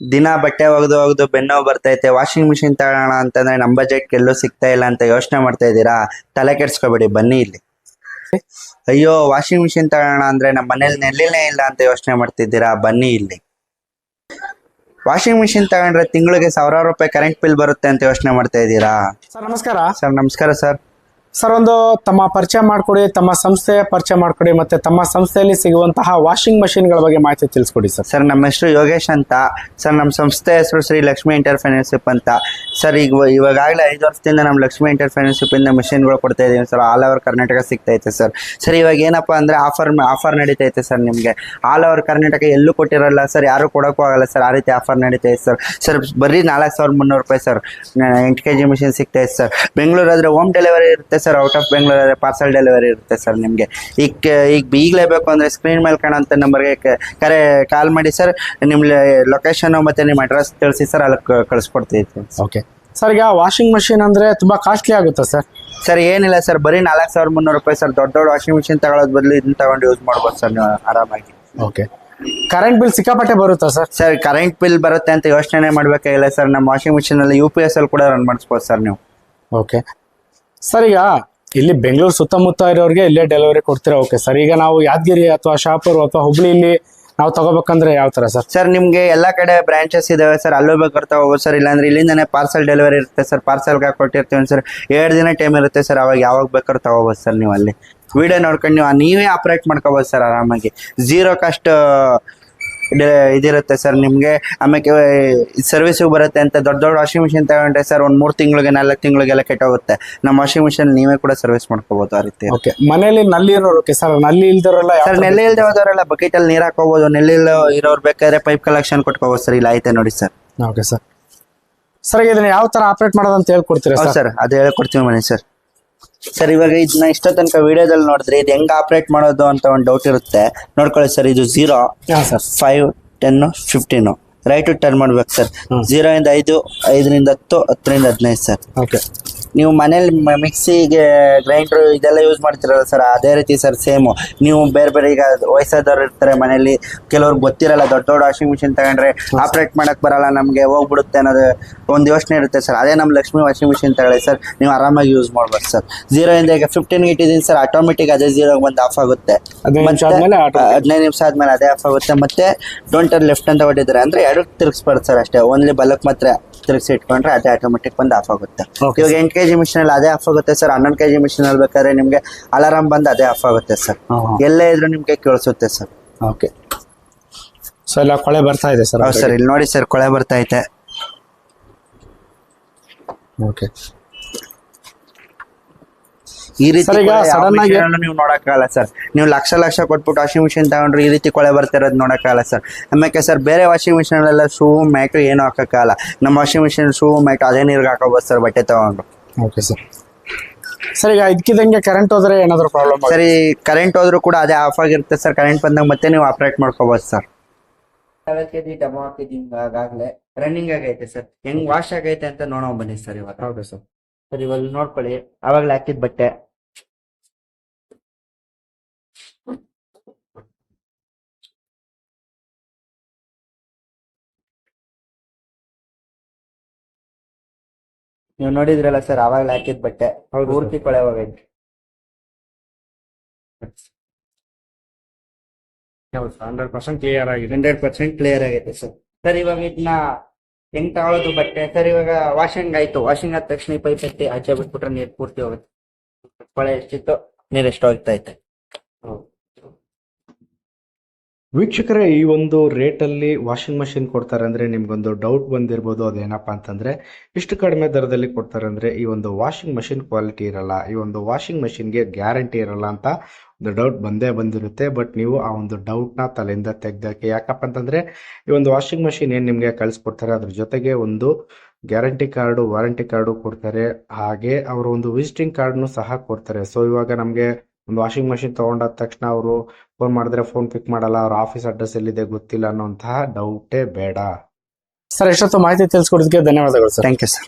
ದಿನ ಬಟ್ಟೆ ಒಗೆದು ಒಗೆದು ಬೆನ್ನೋ ಬರ್ತೈತೆ ವಾಷಿಂಗ್ ಮಿಷಿನ್ ತಗೋಣ ಅಂತಂದ್ರೆ ನಮ್ಮ ಬಜೆಟ್ ಎಲ್ಲೂ ಸಿಗ್ತಾ ಇಲ್ಲ ಅಂತ ಯೋಚನೆ ಮಾಡ್ತಾ ಇದ್ದೀರಾ? ತಲೆ ಕೆಡ್ಸ್ಕೊಬೇಡಿ ಬನ್ನಿ ಇಲ್ಲಿ. ಅಯ್ಯೋ ವಾಷಿಂಗ್ ಮಿಷಿನ್ ತಗೋಣ ಅಂದ್ರೆ ನಮ್ಮ ಮನೇಲಿ ನೆಲ್ಲಿನೇ ಇಲ್ಲ ಅಂತ ಯೋಚನೆ ಮಾಡ್ತಿದ್ದೀರಾ? ಬನ್ನಿ ಇಲ್ಲಿ. ವಾಷಿಂಗ್ ಮಿಷಿನ್ ತಗೊಂಡ್ರೆ ತಿಂಗಳಿಗೆ ಸಾವಿರಾರು ರೂಪಾಯಿ ಕರೆಂಟ್ ಬಿಲ್ ಬರುತ್ತೆ ಅಂತ ಯೋಚನೆ ಮಾಡ್ತಾ ಇದ್ದೀರಾ? ಸರ್ ನಮಸ್ಕಾರ. ಸರ್ ನಮಸ್ಕಾರ ಸರ್. ಸರ್, ಒಂದು ತಮ್ಮ ಪರಿಚಯ ಮಾಡಿಕೊಡಿ, ತಮ್ಮ ಸಂಸ್ಥೆಯ ಪರಿಚಯ ಮಾಡಿಕೊಡಿ, ಮತ್ತೆ ತಮ್ಮ ಸಂಸ್ಥೆಯಲ್ಲಿ ಸಿಗುವಂತಹ ವಾಷಿಂಗ್ ಮಷಿನ್ಗಳ ಬಗ್ಗೆ ಮಾಹಿತಿ ತಿಳಿಸ್ಕೊಡಿ ಸರ್. ಸರ್, ನಮ್ಮ ಹೆಸರು ಯೋಗೇಶ್ ಅಂತ. ಸರ್, ನಮ್ಮ ಸಂಸ್ಥೆ ಹೆಸರು ಶ್ರೀ ಲಕ್ಷ್ಮಿ ಇಂಟರ್ಫೈನಾನ್ಸಿಪ್ ಅಂತ. ಸರ್, ಈಗ ಇವಾಗಲೇ ಐದು ವರ್ಷದಿಂದ ನಮ್ಮ ಲಕ್ಷ್ಮಿ ಇಂಟರ್ಫೈನಾನ್ಸಿಪ್ ಇಂದ ಮಿಷಿನ್ಗಳು ಕೊಡ್ತಾ ಇದೀವಿ ಸರ್. ಆಲ್ ಓವರ್ ಕರ್ನಾಟಕ ಸಿಗ್ತೈತೆ ಸರ್. ಸರ್, ಇವಾಗ ಏನಪ್ಪ ಅಂದ್ರೆ ಆಫರ್ ಆಫರ್ ನಡೀತೈತೆ ಸರ್ ನಿಮಗೆ. ಆಲ್ ಓವರ್ ಕರ್ನಾಟಕ ಎಲ್ಲೂ ಕೊಟ್ಟಿರಲ್ಲ ಸರ್, ಯಾರು ಕೊಡೋಕ್ಕೂ ಆಗಲ್ಲ ಸರ್. ಆ ರೀತಿ ಆಫರ್ ನಡೀತೈತೆ ಸರ್. ಸರ್, ಬರೀ ನಾಲ್ಕು ಸಾವಿರದ ಮುನ್ನೂರು ರೂಪಾಯಿ ಸರ್ ಎಂಟು ಕೆ ಜಿ ಮಿಷಿನ್ ಸಿಗ್ತೈತೆ ಸರ್. ಬೆಂಗಳೂರು ಆದ್ರೆ ಹೋಮ್ ಡೆಲಿವರಿ ಇರುತ್ತೆ ಸರ್ ಔಟ್ ಆಫ್ ಬೆಂಗಳೂರು ಆದರೆ ಪಾರ್ಸಲ್ ಡೆಲಿವರಿ ಇರುತ್ತೆ ಸರ್ ನಿಮಗೆ. ಈಗ ಈಗ ಈಗಲೇ ಬೇಕು ಅಂದರೆ ಸ್ಕ್ರೀನ್ ಮೇಲೆ ಕಾಣೋಂಥ ನಂಬರ್ಗೆ ಕರೆ ಕಾಲ್ ಮಾಡಿ ಸರ್ ನಿಮ್ಮ ಲೊಕೇಶನ್ ಮತ್ತು ನಿಮ್ಮ ಅಡ್ರೆಸ್ ತಿಳಿಸಿ ಸರ್ ಅಲ್ಲಿ ಕಳಿಸ್ಕೊಡ್ತೀವಿ ಓಕೆ ಸರ್ ಈಗ ವಾಷಿಂಗ್ ಮಷಿನ್ ಅಂದ್ರೆ ತುಂಬಾ ಕಾಸ್ಟ್ಲಿ ಆಗುತ್ತೆ ಸರ್. ಸರ್ ಏನಿಲ್ಲ ಸರ್ ಬರೀ ನಾಲ್ಕು ಸಾವಿರದ ಮುನ್ನೂರು ರೂಪಾಯಿ ಸರ್. ದೊಡ್ಡ ದೊಡ್ಡ ವಾಷಿಂಗ್ ಮಿಷಿನ್ ತಗೊಳ್ಳೋದು ಬದಲು ಇದನ್ನ ತಗೊಂಡು ಯೂಸ್ ಮಾಡ್ಬೋದು ಸರ್ ನೀವು ಆರಾಮಾಗಿ. ಓಕೆ ಕರೆಂಟ್ ಬಿಲ್ ಸಿಕ್ಕಾಪಟ್ಟೆ ಬರುತ್ತಾ ಸರ್? ಸರ್ ಕರೆಂಟ್ ಬಿಲ್ ಬರುತ್ತೆ ಅಂತ ಯೋಚನೆ ಮಾಡಬೇಕಾಗಿಲ್ಲ ಸರ್. ನಮ್ಮ ವಾಷಿಂಗ್ ಮಿಷಿನಲ್ಲಿ ಯು ಪಿ ಎಸ್ ಅಲ್ಲಿ ಕೂಡ ರನ್ ಮಾಡಿಸ್ಬೋದು ಸರ್ ನೀವು. ಓಕೆ ಸರ್ ಈಗ ಇಲ್ಲಿ ಬೆಂಗಳೂರು ಸುತ್ತಮುತ್ತ ಇರೋರಿಗೆ ಇಲ್ಲೇ ಡೆಲಿವರಿ ಕೊಡ್ತೀರಾ? ಓಕೆ ಸರ್, ಈಗ ನಾವು ಯಾದಗಿರಿ ಅಥವಾ ಶಾಪುರ್ ಅಥವಾ ಇಲ್ಲಿ ನಾವು ತಗೋಬೇಕಂದ್ರೆ ಯಾವ ತರ ಸರ್? ಸರ್ ನಿಮಗೆ ಎಲ್ಲ ಕಡೆ ಬ್ರಾಂಚಸ್ ಇದಾವೆ ಸರ್, ಅಲ್ಲೂ ಬೇಕಾದ್ರೆ ಹೋಗ್ಬೋದು ಸರ್, ಇಲ್ಲಾಂದ್ರೆ ಇಲ್ಲಿಂದನೇ ಪಾರ್ಸಲ್ ಡೆಲಿವರಿ ಇರುತ್ತೆ ಸರ್ ಪಾರ್ಸಲ್ಗೆ ಕೊಟ್ಟಿರ್ತೀವಿ ಸರ್ ಎರಡು ದಿನ ಟೈಮ್ ಇರುತ್ತೆ ಸರ್, ಅವಾಗ ಯಾವಾಗ ಬೇಕಾದ್ರೂ ತಗೋಬೋದು ಸರ್ ನೀವು ಅಲ್ಲಿ ವಿಡಿಯೋ ನೋಡ್ಕೊಂಡು ನೀವು, ನೀವೇ ಆಪ್ರೇಟ್ ಮಾಡ್ಕೋಬೋದು ಸರ್, ಆರಾಮಾಗಿ. ಝೀರೋ ಕಾಸ್ಟ್ ಇದಿರುತ್ತೆ ಸರ್ ನಿಮಗೆ ಆಮೇಲೆ ಸರ್ವಿಸಿಗೆ ಬರುತ್ತೆ ಅಂತ ದೊಡ್ಡ ದೊಡ್ಡ ವಾಷಿಂಗ್ ಮಿಷಿನ್ ತಗೊಂಡ್ರೆ ಸರ್ ಒಂದು ಮೂರು ತಿಂಗಳಿಗೆ ನಾಲ್ಕು ತಿಂಗಳಿಗೆಲ್ಲ ಕೆಟ್ಟೋಗುತ್ತೆ. ನಮ್ಮ ವಾಷಿಂಗ್ ಮಿಷಿನ್ ನೀವೇ ಕೂಡ ಸರ್ವಿಸ್ ಮಾಡ್ಕೋಬಹುದು ಆ ರೀತಿ. ಓಕೆ. ಮನೇಲಿ ನಲ್ಲಿ ಇರೋರು ಸರ್ನಲ್ಲಿ ಇಲ್ದಿರಲ್ಲ ಸರ್ ನೆಲ್ಲಿ ನೆಲೆ ಇಲ್ದೆ ಹೋದವರೆಲ್ಲ ಬಕೆಟ್ ಅಲ್ಲಿ ನೀರು ಹಾಕೋಬಹುದು ನೆಲ್ಲಿ ಇಲ್ಲ ಇರೋರು ಬೇಕಾದ್ರೆ ಪೈಪ್ ಕಲೆಕ್ಷನ್ ಕೊಟ್ಕೋಬಹುದು ಸರ್ ಇಲ್ಲ ಐತೆ ನೋಡಿ ಸರ್ ಓಕೆ ಸರ್ ಸರ್ ಇದನ್ನ ಯಾವ ತರ ಆಪರೇಟ್ ಮಾಡೋದು ಅಂತ ಹೇಳ್ಕೊಡ್ತೀರಾ ಸರ್ ಅದು ಹೇಳ್ಕೊಡ್ತೀವಿ ಮನೆ ಸರ್ ಸರ್ ಇವಾಗ ಇದನ್ನ ಇಷ್ಟ ತನಕ ವಿಡಿಯೋದಲ್ಲಿ ನೋಡಿದ್ರೆ ಇದು ಹೆಂಗ್ ಆಪರೇಟ್ ಮಾಡೋದು ಅಂತ ಒಂದು ಡೌಟ್ ಇರುತ್ತೆ. ನೋಡ್ಕೊಳ್ಳಿ ಸರ್ ಇದು ಝೀರೋ ಹಾಂ sir. Five ten fifteen right turn ಮಾಡ್ಬೇಕು ಸರ್. ಜೀರೋ ಇಂದ ಐದು ಐದರಿಂದ ಹತ್ತು ಹತ್ತರಿಂದ ಹದಿನೈದು ಸರ್. ಓಕೆ ನೀವು ಮನೇಲಿ ಮಿಕ್ಸಿಗೆ ಗ್ರೈಂಡ್ರು ಇದೆಲ್ಲ ಯೂಸ್ ಮಾಡ್ತಿರಲ್ಲ ಸರ್ ಅದೇ ರೀತಿ ಸರ್ ಸೇಮು ನೀವು ಬೇರೆ ಬೇರೆ ಈಗ ವಯಸ್ಸಾದವ್ರು ಇರ್ತಾರೆ ಮನೇಲಿ ಕೆಲವ್ರಿಗೆ ಗೊತ್ತಿರಲ್ಲ ದೊಡ್ಡ ದೊಡ್ಡ ವಾಷಿಂಗ್ ಮಿಷಿನ್ ತಗೊಂಡ್ರೆ ಆಪ್ರೇಟ್ ಮಾಡಕ್ ಬರಲ್ಲ ನಮಗೆ ಹೋಗ್ಬಿಡುತ್ತೆ ಅನ್ನೋದು ಒಂದು ಯೋಚನೆ ಇರುತ್ತೆ ಸರ್ ಅದೇ ನಮ್ಮ ಲಕ್ಷ್ಮಿ ವಾಷಿಂಗ್ ಮಿಷಿನ್ ತಗೊಳ್ಳಿ ಸರ್ ನೀವು ಆರಾಮಾಗಿ ಯೂಸ್ ಮಾಡ್ಬೋದು ಸರ್ ಜೀರೋ ಇಂದ ಈಗ ಫಿಫ್ಟೀನ್ಗೆ ಇಟ್ಟಿದ್ದೀನಿ ಸರ್ ಆಟೋಮೆಟಿಕ್ ಅದೇ ಝೀರೋ ಬಂದು ಆಫ್ ಆಗುತ್ತೆ. ಹದಿನೈದು ನಿಮಿಷ ಆದ್ಮೇಲೆ ಅದೇ ಆಫ್ ಆಗುತ್ತೆ. ಮತ್ತೆ ಡೋಂಟ್ ಟರ್ ಲೆಫ್ಟ್ ಅಂತ ಹೊಡಿದ್ರೆ ಅಂದ್ರೆ ಎರಡು ತಿರ್ಗಿಸ್ಬಾರ್ದು ಸರ್ ಅಷ್ಟೇ. ಓನ್ಲಿ ಬಲಕ್ ಮಾತ್ರ ತಿರ್ಗಿಸಿ ಇಟ್ಕೊಂಡ್ರೆ ಅದೇ ಆಟೋಮೆಟಿಕ್ ಬಂದು ಆಫ್ ಆಗುತ್ತೆ. ಇವಾಗ ಎಂಟು ಕೆಜಿ ಮಿಷಿನ್ ಅಲ್ಲಿ ಅದೇ ಆಫ್ ಆಗುತ್ತೆ ಸರ್ ಹನ್ನೊಂದು ಕೆಜಿ ಮಿಷಿನ್ ಅಲ್ಲಿ ಬೇಕಾದ್ರೆ ನಿಮ್ಗೆ ಅಲಾರಾಮ್ ಬಂದು ಅದೇ ಆಫ್ ಆಗುತ್ತೆ ಸರ್ ಎಲ್ಲೇ ಇದ್ರೂ ನಿಮ್ಗೆ ಕೇಳಿಸುತ್ತೆ ಸರ್ ಓಕೆ ಸೊ ಎಲ್ಲ ಕೊಳೆ ಬರ್ತಾ ಇದೆ ಸರ್ ಹೌದು ಸರ್ ಇಲ್ಲಿ ನೋಡಿ ಸರ್ ಕೊಳೆ ಬರ್ತಾ ಐತೆ. ಓಕೆ ಈ ರೀತಿ ನೀವು ನೋಡಕ್ಕಾಗಲ್ಲ ಸರ್ ನೀವು ಲಕ್ಷ ಲಕ್ಷ ಕೊಟ್ಬಿಟ್ಟು ವಾಷಿಂಗ್ ಮಿಷಿನ್ ತಗೊಂಡ್ರೆ ಈ ರೀತಿ ಕೊಳೆ ಬರ್ತಿರೋದು ನೋಡಕ್ಕಾಗಲ್ಲ ಸರ್ ಆಮೇಲೆ ಸರ್ ಬೇರೆ ವಾಷಿಂಗ್ ಮಿಷಿನ್ ಎಲ್ಲ ಶೂ ಮ್ಯಾಟು ಏನು ಹಾಕಕ್ಕಾಗಲ್ಲ. ನಮ್ಮ ವಾಷಿಂಗ್ ಮಿಷಿನ್ ಶೂ ಮ್ಯಾಟು ಅದೇ ನೀರ್ಗೆ ಹಾಕೋಬೋದು ಸರ್ ಬಟ್ಟೆ ತಗೊಂಡು. ಓಕೆ ಸರ್ ಸರ್ ಈಗ ಇದಕ್ಕಿದಂಗೆ ಕರೆಂಟ್ ಹೋದ್ರೆ ಏನಾದರೂ ಪ್ರಾಬ್ಲಮ್ ಸರಿ ಕರೆಂಟ್ ಹೋದ್ರೂ ಕೂಡ ಅದೇ ಆಫ್ ಆಗಿರುತ್ತೆ ಸರ್ ಕರೆಂಟ್ ಬಂದಾಗ ಮತ್ತೆ ನೀವು ಆಪರೇಟ್ ಮಾಡ್ಕೋಬಹುದು ಸರ್ ಕೆಜಿ ಆಗಾಗ್ಲೇ ರನ್ನಿಂಗ್ ಆಗೈತೆ ಸರ್ ಹೆಂಗ್ ವಾಶ್ ಆಗೈತೆ ಅಂತ ನೋಡೋ ಬನ್ನಿ ಸರ್ ಇವಾಗ. ಹೌದು ಸರ್ ಸರ್ ಇವಾಗ ನೋಡ್ಕೊಳ್ಳಿ. ಅವಾಗ್ಲೇ ಹಾಕಿದ ಬಟ್ಟೆ. ನೀವು ನೋಡಿದ್ರಲ್ಲ ಸರ್ ಅವಾಗ್ಲೇ ಹಾಕಿದ ಬಟ್ಟೆ. ಹೌದು ಪೂರ್ತಿ ಕೊಳೆ ಹೋಗೈತೆ ಹೌದು ಹಂಡ್ರೆಡ್ ಪರ್ಸೆಂಟ್ ಕ್ಲಿಯರ್ ಆಗಿದೆ. ಹಂಡ್ರೆಡ್ ಪರ್ಸೆಂಟ್ ಕ್ಲಿಯರ್ ಆಗೈತೆ ಸರ್. ಸರ್ ಇವಾಗ ಇದನ್ನ ಹೆಂಗ್ ತಗೊಳ್ಳೋದು ಬಟ್ಟೆ? ಸರ್ ಇವಾಗ ವಾಷಿಂಗ್ ಆಯ್ತು. ವಾಷಿಂಗ್ ಆದ ತಕ್ಷಣ ಈ ಪೈಪ್ ಎತ್ತಿ ಆಚೆ ಬಿಟ್ಬಿಟ್ರೆ ನೀರ್ ಪೂರ್ತಿ ಹೋಗುತ್ತೆ. ಕೊಳೆ ಎಷ್ಟಿತ್ತು ನೀರ್ ಎಷ್ಟು ಹೋಗ್ತಾ ಐತೆ ವೀಕ್ಷಕರೇ, ಈ ಒಂದು ರೇಟಲ್ಲಿ ವಾಷಿಂಗ್ ಮಷಿನ್ ಕೊಡ್ತಾರೆ ಅಂದರೆ ನಿಮಗೊಂದು ಡೌಟ್ ಬಂದಿರ್ಬೋದು. ಅದೇನಪ್ಪ ಅಂತಂದರೆ, ಇಷ್ಟು ಕಡಿಮೆ ದರದಲ್ಲಿ ಕೊಡ್ತಾರೆ ಅಂದರೆ ಈ ಒಂದು ವಾಷಿಂಗ್ ಮಷಿನ್ ಕ್ವಾಲಿಟಿ ಇರಲ್ಲ. ಈ ಒಂದು ವಾಷಿಂಗ್ ಮಷಿನ್ಗೆ ಗ್ಯಾರಂಟಿ ಇರಲ್ಲ ಅಂತ ಒಂದು ಡೌಟ್ ಬಂದೇ ಬಂದಿರುತ್ತೆ. ಬಟ್ ನೀವು ಆ ಒಂದು ಡೌಟ್ನ ತಲೆಯಿಂದ ತೆಗ್ದಾಕಿ, ಯಾಕಪ್ಪ ಅಂತಂದರೆ ಈ ಒಂದು ವಾಷಿಂಗ್ ಮಷಿನ್ ಏನು ನಿಮಗೆ ಕಳಿಸ್ಕೊಡ್ತಾರೆ, ಅದ್ರ ಜೊತೆಗೆ ಒಂದು ಗ್ಯಾರಂಟಿ ಕಾರ್ಡು ವಾರಂಟಿ ಕಾರ್ಡು ಕೊಡ್ತಾರೆ. ಹಾಗೆ ಅವರು ಒಂದು ವಿಸಿಟಿಂಗ್ ಕಾರ್ಡ್ನು ಸಹ ಕೊಡ್ತಾರೆ. ಸೊ ಇವಾಗ ನಮಗೆ ಒಂದು ವಾಷಿಂಗ್ ಮಷಿನ್ ತೊಗೊಂಡಾದ ತಕ್ಷಣ ಅವರು ಫೋನ್ ಮಾಡಿದ್ರೆ ಫೋನ್ ಪಿಕ್ ಮಾಡಲ್ಲ ಅವ್ರ ಆಫೀಸ್ ಅಡ್ರೆಸ್ ಎಲ್ಲಿದೆ ಗೊತ್ತಿಲ್ಲ ಅನ್ನೋಂತಹ ಡೌಟೇ ಬೇಡ. ಸರ್ ಎಷ್ಟೊತ್ತು ಮಾಹಿತಿ ತಿಳಿಸ್ಕೊಡೋದಕ್ಕೆ ಧನ್ಯವಾದಗಳು ಸರ್ ಥ್ಯಾಂಕ್ ಯು ಸರ್